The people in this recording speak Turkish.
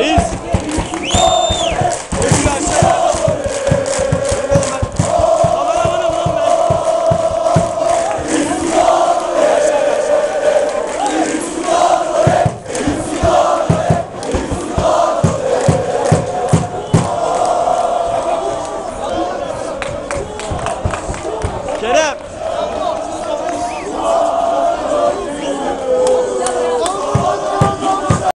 Reis. Reis aşağı. Kerem.